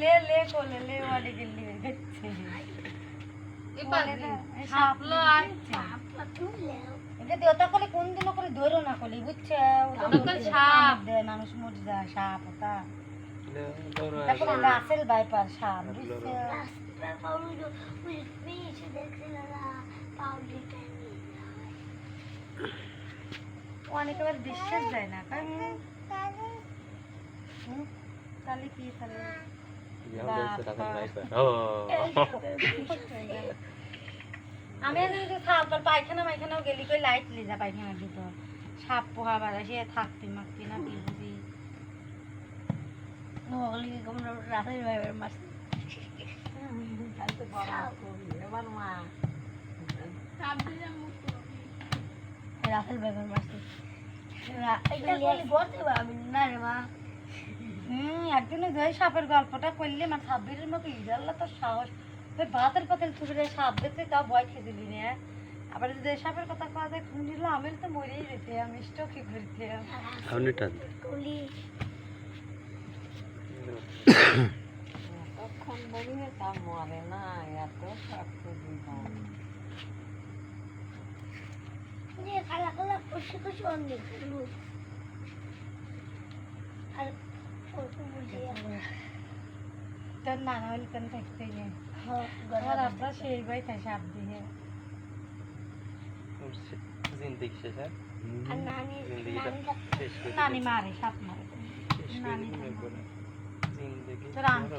লে লে কোলে। এটা দেওতা করে কোন দিন করে ধরো না কলি বুঝছে? ওটা তখন বলতে সাপ। কামড় দেয়, মানুষ মরে যায় সাপ ওটা। তারপরে রাসেল বাইপার সাপ বুঝছে? অনেক আবার বিশ্বাস যায় না কারণ তাহলে কি তাহলে? আমি সাপ পায়খানা মাইখানাও গেলি কই লাইট লিজা পায়খানা দিত না ভাইবার মাছ হুম একদিনে সাপের গল্পটা করলে আমার সাব্বিরের মতো ইজাল্লা তো সাহস। ওই ভাতের পাতিল থুবড়ে সাপ দেখতে তাও ভয় খেয়ে দিলি না। আবার যদি সাপের কথা কওয়া যায় খুন দিল আমি তো মরেই যেতে আমি স্টকি করতে তখন বলিয়ে তা মরে না এত সাপ তোর নানা হলে কেন থাকতে নেই टन मानवल कन रखते हैं. और अपना शेर भाई था शाब्दी है. ज़िंदगी शेष है ज़िंदगी नानी मारे शाप मारे. नानी ज़िंदगी तो राम की